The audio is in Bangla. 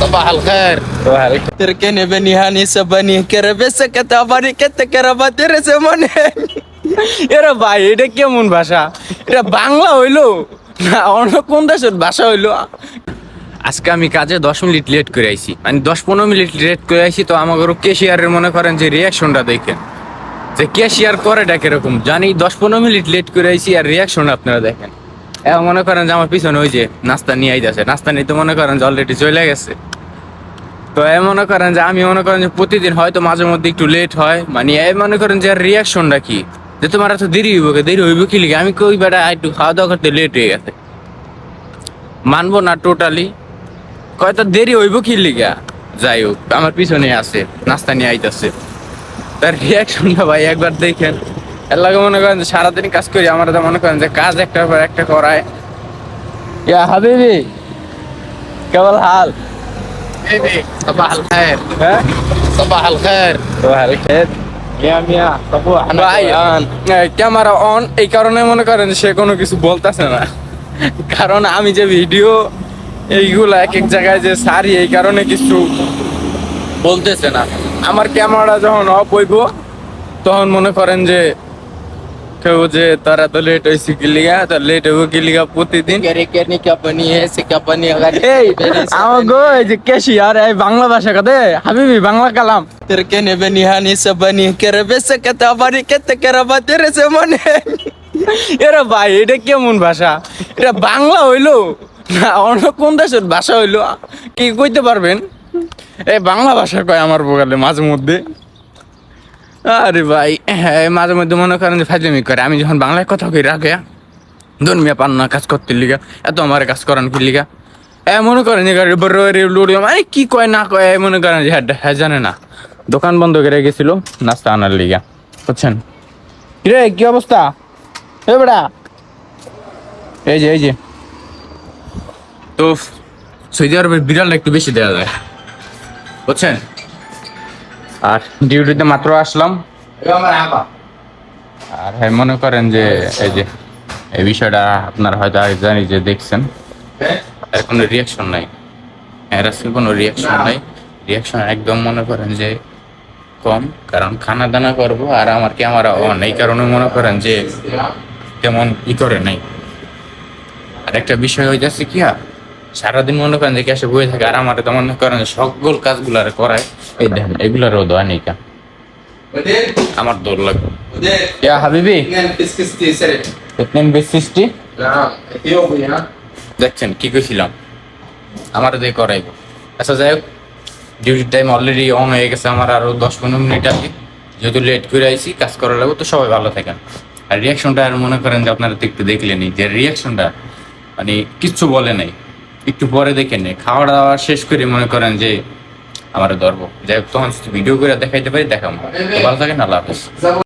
صباح الخير. تركني بني هاني سبني كربسك تاباني كتكربا ترس من এরা ভাই এটা কেমন ভাষা? এটা বাংলা হইল? না অন্য কোন দেশের ভাষা হইল? আজকে আমি কাজে দশ মিনিট লেট করে আইছি। মানে দশ পনেরো মিনিট লেট করে আইছি তো আমাকে কেশিয়ারের মনে করেন যে রিয়াকশনটা দেখেন। যে কেশিয়ার করে ডাকে এরকম জানি দশ পনেরো মিনিট লেট করে আইছি আর রিয়াকশন আপনারা দেখেন। এখন মনে করেন যে আমার পিছনে ওই যে নাস্তা নিয়ে আইতেছে। নাস্তা নিয়ে তো মনে করেন যে অলরেডি চলে গেছে। তো এ মনে করেন যে আমি মনে করেন যে প্রতিদিন হয়তো মাঝে মধ্যে একটু লেট হয়। মানে এ মনে করেন যে রিয়াকশনটা কি? যে তোমার এত দেরি হইব? দেরি হইব কি লিখে আমি কই বেটা একটু খাওয়া দাওয়া করতে লেট হয়ে গেছে। মানবো না টোটালি কয়তো দেরি হইব কি লিগা? যাই হোক, আমার পিছনে আছে, নাস্তা নিয়ে আইতাছে। তার রিয়াকশনটা ভাই একবার দেখেন। এর লাগে মনে করেন যে সারাদিন কাজ করি আমার তো মনে করেন যে কাজ একটার পর একটা করায় ইয়া হাবিবি কেবল হাল حبيبي صباح الخير হ্যাঁ صباح الخير সোহাল খেত يا ميا صبوح ভাই ক্যামেরা অন এই কারণে মনে করেন সে কোনো কিছু বলতেছে না কারণ আমি যে ভিডিও এইগুলা এক এক জায়গায় যে সারি এই কারণে কিছু বলতেছে না আমার ক্যামেরা যখন অফ হইব তখন মনে করেন যে কেউ যে তারা তো লেট হয়েছে গিলিগা তো লেট হব গিলিগা প্রতিদিন। আমাগো এই যে কেশিয়ার এই বাংলা ভাষা কাদে হাবিবি বাংলা কালাম। তেরে কে নেবে নিহানি সবানি কেরে বেসে কেতে আবারি কেতে কেরাবা তেরে সে মনে। এরা ভাই এটা কেমন ভাষা? এটা বাংলা হইল? না অন্য কোন দেশের ভাষা হইল? কি কইতে পারবেন? এই বাংলা ভাষা কয় আমার বোকালে মাঝে মধ্যে? আরে ভাই হ্যাঁ মাঝে মধ্যে মনে করেন যে ফাজলামি করে। আমি যখন বাংলায় কথা কই রাখে ধন পান না কাজ করতে লিগা, এত আমার কাজ করান কি লিগা? এ, মনে করেন মানে কি কয়, না কয় মনে করেন যে হ্যাঁ হ্যাঁ জানে না। দোকান বন্ধ করে গেছিল, নাস্তা আনার লিগা, বুঝছেন? রে কি অবস্থা? এ বেড়া এই যে এই যে। তো, সৌদি আরবের বিড়ালটা একটু বেশি দেওয়া যায়, বুঝছেন? আর ডিউটিতে মাত্র আসলাম। আর হ্যাঁ মনে করেন যে এই যে, এই বিষয়টা আপনার হয়তো আগে জানি যে দেখছেন। কোনো রিয়াকশন নাই। আজকে কোনো রিয়াকশন নাই। রিয়াকশন একদম মনে করেন যে কম, কারণ খানা দানা করব আর আমার ক্যামেরা অন এই কারণে মনে করেন যে তেমন ই করে নাই। আর একটা বিষয় হয়ে যাচ্ছে কি আর সারাদিন মনে করেন যে ক্যাশে বয়ে থাকে, আর আমার তো মনে করেন সকল সকল কাজগুলার করায়। এই দেখেন, এগুলারও দোয়া নেই কা আমার দৌড় লাগবে। ইয়া হাবিবি ইতনেন বিশিষ্টি দেখছেন, কি কইছিলাম? আমার দিয়ে করাইব। আচ্ছা যাই হোক ডিউটি টাইম অলরেডি অন হয়ে গেছে আমার আরও দশ পনেরো মিনিট আছে। যেহেতু লেট করে আইছি, কাজ করা লাগবে, তো সবাই ভালো থাকেন। আর রিয়াকশনটা আর মনে করেন যে আপনারা তো একটু দেখলেনি যে রিয়াকশনটা মানে কিচ্ছু বলে নাই। একটু পরে দেখে নে। খাওয়া দাওয়া শেষ করে মনে করেন যে আমার ধরবো যাই হোক, তখন ভিডিও করে দেখাইতে পারি, দেখাবো। তো ভালো থাকেন, আল্লাহ হাফেজ।